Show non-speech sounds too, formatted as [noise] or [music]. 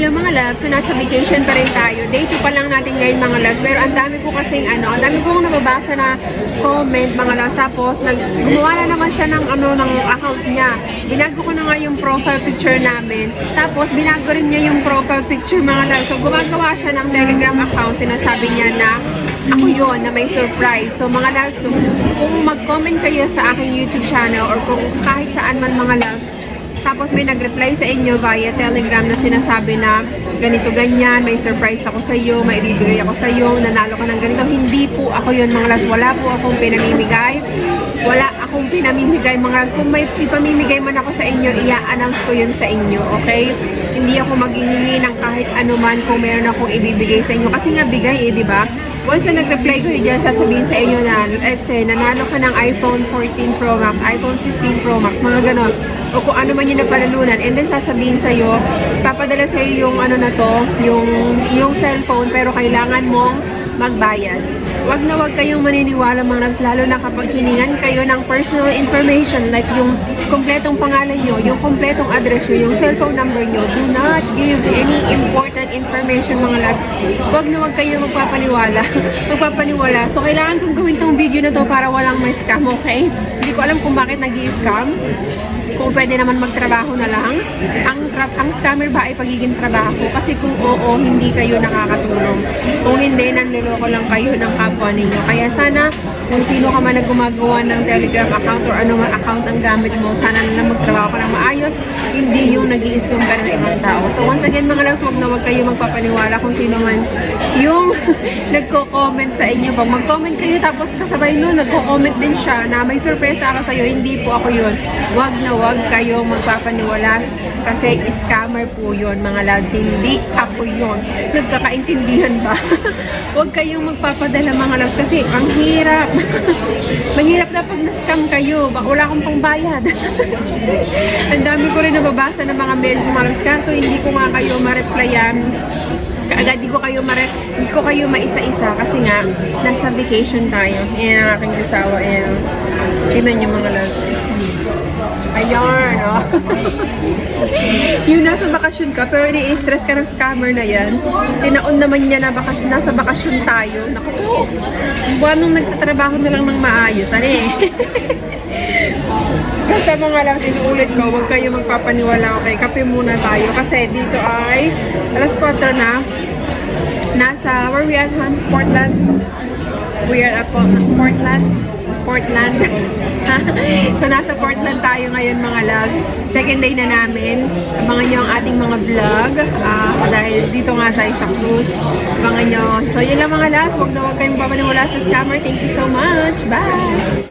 Hello mga loves, so nasa vacation pa rin tayo. Day 2 pa lang natin ngayon mga loves. Pero ang dami ko kasing ano, ang dami kong nababasa na comment mga loves. Tapos nag, gumawa na naman siya ng ano ng account niya. Binago ko na nga yung profile picture namin. Tapos binago rin niya yung profile picture mga loves. So gumagawa siya ng Telegram account. Sinasabi niya na ako yon na may surprise. So mga loves, so, kung mag-comment kayo sa aking YouTube channel or kung kahit saan man mga loves, tapos may nag-reply sa inyo via Telegram na sinasabi na ganito ganyan, may surprise ako sa iyo, may ibibigay ako sa iyo, nanalo ka ng ganito. Hindi po ako yun mga lads. Wala po akong pinamimigay. Wala akong pinamimigay mga lads. Kung may ipamimigay man ako sa inyo, i-announce ko yun sa inyo, okay? Hindi ako maghihingi ng kahit anuman kung meron akong ibibigay sa inyo. Kasi nga bigay eh, di ba? Once na nag-reply ko yun dyan, sasabihin sa inyo na, let's say, nanalo ka ng iPhone 14 Pro Max, iPhone 15 Pro Max, mga ganon o kung ano man yung napanalunan and then sasabihin sa iyo papadala sa iyo yung ano na to yung yung cellphone pero kailangan mong magbayad wag na wag kayong maniniwala mga loves lalo na kapag hiningan kayo ng personal information like yung kompletong pangalan nyo yung kompletong address nyo yung cellphone number nyo do not give any important information mga loves. Wag na wag kayo magpapaniwala. [laughs] Magpapaniwala. So kailangan kong gawin tong video na to para walang may scam okay ko alam kung bakit nag scam kung pwede naman magtrabaho na lang. Ang tra- ang scammer ba ay pagiging trabaho? Kasi kung oo, hindi kayo nakakatulong. Kung hindi, nanloloko lang kayo ng kapwa ninyo. Kaya sana, kung sino ka man gumagawa ng Telegram account or ano man account ang gamit mo, sana na lang magtrabaho ka ng maayos, hindi yung nag scam ka ng ibang tao. So once again, mga loves, wag na wag kayo magpapaniwala kung sino man yung [laughs] nagko-comment sa inyo. Pag mag-comment kayo tapos kasabay nun, nagko-comment din siya na may sorpresa ako sa'yo, hindi po ako yun. Wag na wag kayo magpapaniwala kasi scammer po yun, mga lads. Hindi ako yun. Nagkakaintindihan ba? [laughs] wag kayong magpapadala mga lads kasi ang hirap. [laughs] Mahirap na pag na-scam kayo. Wala akong pangbayad. [laughs] ang dami ko rin nababasa ng mga messages mga lads. Kaso hindi ko nga kayo ma-replyan agad di ko kayo mare hindi ko kayo maisa-isa kasi nga nasa vacation tayo. Yan ang aking kasawa. Ayan. Tingnan niyo mga lads. Ayan, [laughs] oh. Yung nasa bakasyon ka, pero ini-stress ka ng scammer na yan. Tinaon naman niya na bakasyon, nasa bakasyon tayo. Naku, oh. Buwan nung nagtatrabaho na lang ng maayos. Ano eh. [laughs] Basta mga lang, sinuulit ko, huwag kayo magpapaniwala. Okay, kape muna tayo. Kasi dito ay alas 4 na. Nasa, where we at? Portland. We are at Portland. Portland. [laughs] so, nasa Portland tayo ngayon mga loves. Second day na namin. Abangan nyo ang ating mga vlog. ah, dahil dito nga sa Isaac Cruz. Abangan nyo. So, yun lang mga loves. Huwag na huwag kayong papaniwala sa scammer. Thank you so much. Bye!